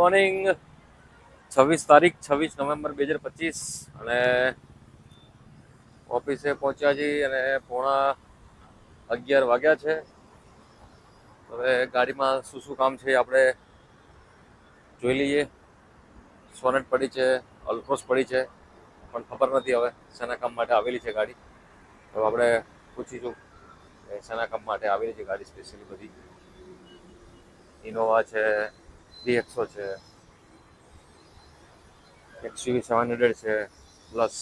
Morning. છવ્વીસ તારીખ, છવ્વીસ નવેમ્બર બે હજાર પચીસ. અને ઓફિસે પહોંચ્યા છીએ અને પોણા અગિયાર વાગ્યા છે. હવે ગાડીમાં શું શું કામ છે આપણે જોઈ લઈએ. સોનેટ પડી છે, અલ્ટ્રોસ પડી છે, પણ ખબર નથી હવે શેના કામ માટે આવેલી છે ગાડી. તો આપણે પૂછીશું શેના કામ માટે આવેલી છે ગાડી સ્પેશિયલી બધી. ઇનોવા છે થ્રી એક્સો છે. એક્સયુવી સેવન હંડ્રેડ છે પ્લસ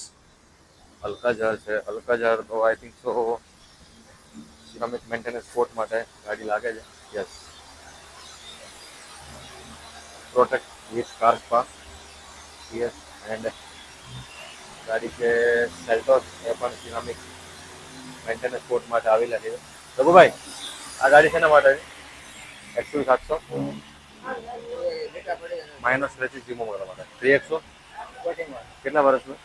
અલ્કાઝાર છે. અલ્કાઝાર તો I think so ceramic maintenance sport માટે ગાડી લાગે છે. Yes protect with car spa yes and ગાડી છે સેલ્ટોસ એ પણ સિરામિક મેન્ટેનન્સ સ્પોર્ટ માટે આવેલા છે. રઘુભાઈ, આ ગાડી શેના માટે છે? એકસો સાતસો? માઇનસ સ્ક્રેચિસ જીમો કરવા માટે. થ્રી એકસો કેટલા વર્ષનું?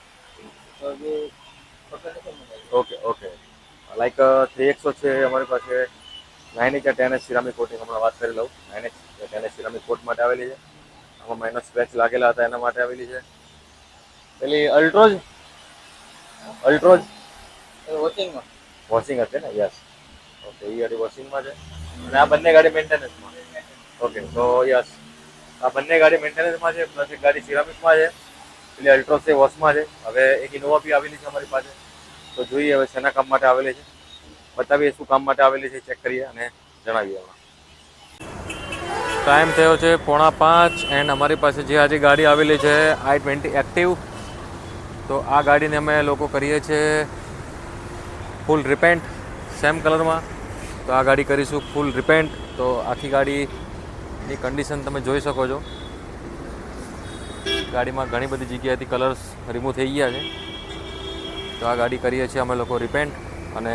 ઓકે ઓકે લાઈક થ્રી એકસો છે અમારી પાસે nine H ten H ceramic coating હમણાં વાત કરી લઉં. Nine H ten H ceramic coat માટે આવેલી છે. આમાં માઇનસ સ્ક્રેચ લાગેલા હતા એના માટે આવેલી છે. પેલી અલ્ટ્રોજ અલ્ટ્રોજ વોશિંગ હશે ને? યસ ઓકે એ ગાડી વોશિંગમાં છે. અને આ બંને ગાડી મેન્ટેનન્સમાં ઓકે તો યસ આ બંને ગાડી મેન્ટેનન્સમાં છે પ્લસ એક ગાડી સિરામિકમાં છે પેલી અલ્ટ્રોસ છે વોશમાં છે. હવે એક ઇનોવા બી આવેલી છે અમારી પાસે. તો જોઈએ હવે શેના કામ માટે આવેલી છે. બતાવીએ શું કામ માટે આવેલી છે ચેક કરીએ અને જણાવીએ હમણાં ટાઈમ થયો છે પોણા પાંચ એન્ડ અમારી પાસે જે આજે ગાડી આવેલી છે આઈ ટ્વેન્ટી એક્ટિવ તો આ ગાડીને અમે લોકો કરીએ છીએ ફૂલ રિપેન્ટ સેમ કલરમાં તો આ ગાડી કરીશું ફૂલ રિપેન્ટ તો આખી ગાડીની કન્ડિશન તમે જોઈ શકો છો. ગાડીમાં ઘણી બધી જગ્યાએથી કલર્સ રિમૂવ થઈ ગયા છે. તો આ ગાડી કરીએ છીએ અમે લોકો રિપેન્ટ અને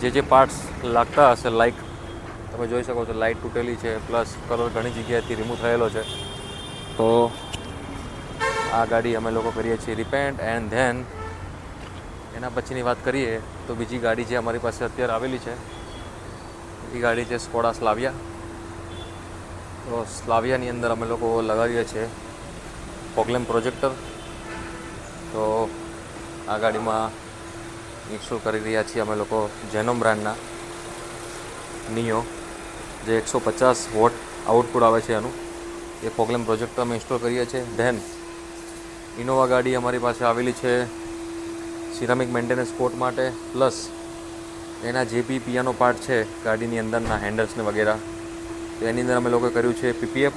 જે જે પાર્ટ્સ લાગતા હશે લાઇક તમે જોઈ શકો છો લાઇટ તૂટેલી છે પ્લસ કલર ઘણી જગ્યાએથી રિમૂવ થયેલો છે. તો આ ગાડી અમે લોકો કરીએ છીએ રિપેન્ટ એન્ડ ધેન એના પછીની વાત કરીએ તો બીજી ગાડી જે અમારી પાસે અત્યારે આવેલી છે, એ ગાડી છે સ્કોડા સ્લાવિયા તો સ્લાવિયાની અંદર અમે લોકો લગાવીએ છીએ પોગ્લેમ પ્રોજેક્ટર. તો આ ગાડીમાં ઇન્સ્ટોલ કરી રહ્યા છીએ અમે લોકો જેનો બ્રાન્ડના. નિયો, જે એકસો પચાસ વોટ આઉટપુટ આવે છે એનું. એ પોગ્લેમ પ્રોજેક્ટર અમે ઇન્સ્ટોલ કરીએ છીએ. ધેન ઇનોવા ગાડી અમારી પાસે આવેલી છે સિરામિક મેન્ટેનન્સ કોટ માટે. પ્લસ એના જે બી પિયાનો પાર્ટ છે ગાડીની અંદરના હેન્ડલ્સને વગેરે તો એની અંદર અમે લોકોએ કર્યું છે પીપીએફ.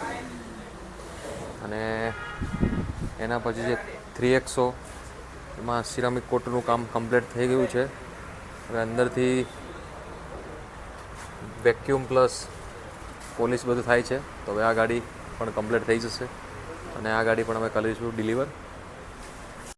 અને એના પછી જે થ્રી એક્સો, એમાં સિરામિક કોટનું કામ કમ્પ્લીટ થઈ ગયું છે. હવે અંદરથી વેક્યુમ પ્લસ પોલિશ બધું થાય છે. તો હવે આ ગાડી પણ કમ્પ્લીટ થઈ જશે. અને આ ગાડી પણ અમે કરીશું ડિલિવર.